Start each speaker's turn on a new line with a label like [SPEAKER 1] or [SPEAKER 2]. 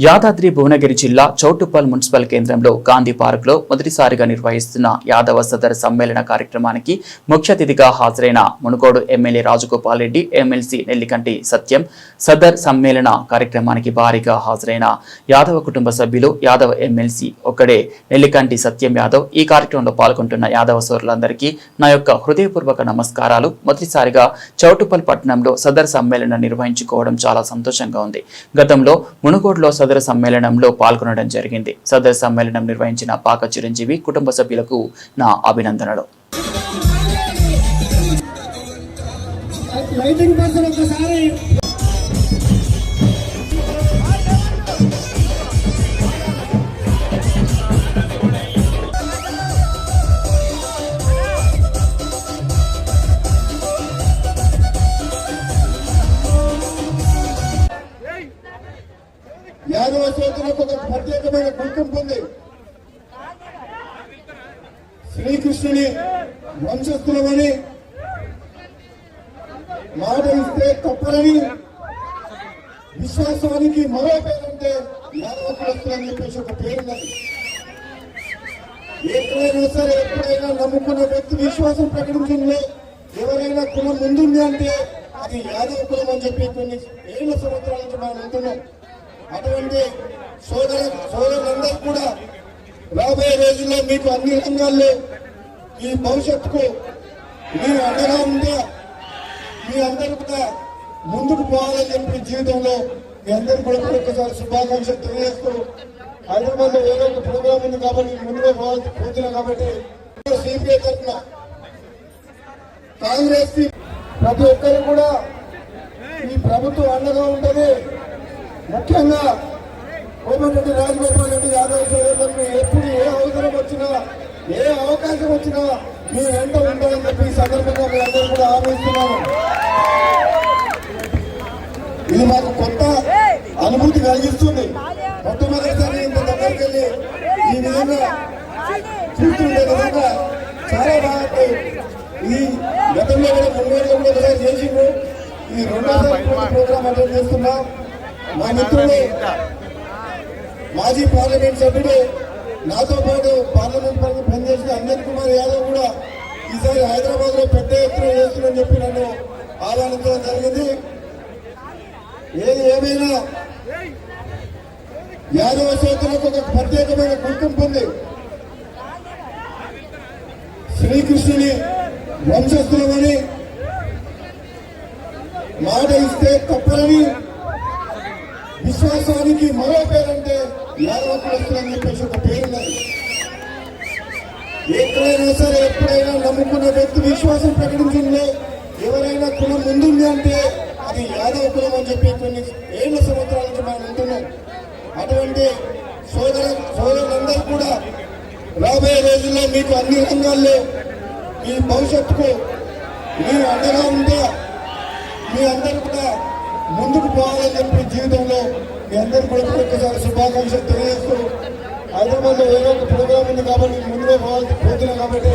[SPEAKER 1] యాదాద్రి భువనగిరి జిల్లా చౌటుప్పల్ మున్సిపల్ కేంద్రంలో గాంధీ పార్క్లో మొదటిసారిగా నిర్వహిస్తున్న యాదవ సదర్ సమ్మేళన కార్యక్రమానికి ముఖ్య అతిథిగా హాజరైన మునుగోడు ఎమ్మెల్యే రాజగోపాల్ రెడ్డి ఎమ్మెల్సీ నెల్లికంటి సత్యం సదర్ సమ్మేళన కార్యక్రమానికి భారీగా హాజరైన యాదవ కుటుంబ సభ్యులు యాదవ ఎమ్మెల్సీ ఒక్కడే నెల్లికంటి సత్యం యాదవ్ ఈ కార్యక్రమంలో పాల్గొంటున్న యాదవ సోదరులందరికీ నా యొక్క హృదయపూర్వక నమస్కారాలు. మొదటిసారిగా చౌటుప్పల్ పట్టణంలో సదర్ సమ్మేళన నిర్వహించుకోవడం చాలా సంతోషంగా ఉంది. గతంలో మునుగోడులో సదర్ సదర సమ్మేళనంలో పాల్గొనడం జరిగింది. సదర సమ్మేళనం నిర్వహించిన పాక చిరంజీవి కుటుంబ సభ్యులకు నా అభినందనలు.
[SPEAKER 2] లైటింగ్ పర్సన్ ఒకసారి యాదవ ఒక ప్రత్యేకమైన గుర్తింపు ఉంది. శ్రీకృష్ణుని వంశస్థులమని మాట ఇస్తే తప్పరని విశ్వాసానికి మరో పేరంటే యాదవకులస్తులు అని చెప్పేసి ఒక పేరున్నది ఎప్పుడైనా సరే ఎప్పుడైనా నమ్ముకున్న వ్యక్తి విశ్వాసం ప్రకటించడంలో ఎవరైనా కులం ముందుంది అంటే అది యాదవ కులం అని చెప్పి కొన్ని ఏళ్ళ సంవత్సరాల నుంచి మనం అంటున్నాం. అటువంటి సోదర సోదరులందరూ కూడా రాబోయే రోజుల్లో మీకు అన్ని రంగాల్లో ఈ భవిష్యత్తుకు మీరు అండగా ఉంటే మీ అందరూ కూడా ముందుకు పోవాలని చెప్పి జీవితంలో మీ అందరూ కూడా ఒక్కసారి శుభాకాంక్షలు తెలియజేస్తూ హైదరాబాద్లో ఏదో ఒక ప్రోగ్రామ్ ఉంది కాబట్టి ముందుగా పోవాల్సి పోతున్నాం కాబట్టి సిపిఐ తరఫున కాంగ్రెస్ ప్రతి ఒక్కరు కూడా ఈ ప్రభుత్వం అండగా ఉంటుంది ముఖ్యంగా కోమటిరెడ్డి రాజగోపాల్ రెడ్డి యాదవ్ సోదరులకు ఎప్పుడు ఏ అవసరం వచ్చినా ఏ అవకాశం వచ్చినా మీ వెంట ఉండాలని చెప్పి ఈ సందర్భంగా మీ అందరూ కూడా ఆలోచిస్తున్నాను ఇది మాకు కొత్త అనుభూతి కలిగిస్తుంది. మొట్టమొదటిసారి ఇంత దగ్గరికి వెళ్ళి ఈ విధంగా చూస్తుండే విధంగా చాలా బాగుంది. ఈ గతంలో కూడా మూడు ముంబైలో కూడా ఒకసారి చేసిండ్రు. ఈ రెండోసారి ప్రోగ్రామ్ అటెండ్ చేస్తున్నాం. మా మిత్రుడు మాజీ పార్లమెంట్ సభ్యుడు నాతో పాటు పార్లమెంట్ పరంగా పనిచేసిన అంజన్ కుమార్ యాదవ్ కూడా ఈసారి హైదరాబాద్లో పెద్ద ఎత్తున చేస్తుందని చెప్పి నన్ను ఆహ్వానించడం జరిగింది. ఏది ఏమైనా యాదవ సోదరులకు ఒక ప్రత్యేకమైన గుర్తింపు ఉంది శ్రీకృష్ణుని వంశస్థులమని మాట ఇస్తే తప్పరని విశ్వాసానికి మరో పేరంటే యాదవ అని చెప్పేసి ఒక పేరున్నది ఎక్కడైనా సరే ఎప్పుడైనా నమ్ముకున్న వ్యక్తి విశ్వాసం ప్రకటించడంలో ఎవరైనా కులం ముందుంది అంటే అది యాదవ కులం అని చెప్పి కొన్ని ఏళ్ళ సంవత్సరాల నుంచి మనం ఉంటున్నాం. అటువంటి సోదర సోదరులందరూ కూడా రాబోయే రోజుల్లో మీకు అన్ని రంగాల్లో మీ భవిష్యత్తుకు మీరు అండగా ఉంటే మీ అందరూ కూడా ముందుకు పోవాలని చెప్పి జీవితంలో మీ అందరూ కూడా ఒక్కసారి శుభాకాంక్షలు తెలియజేస్తూ హైదరాబాద్లో ఏదో ఒక ప్రోగ్రామ్ ఉంది కాబట్టి ముందుగా పోవాల్సి పోతున్నాం కాబట్టి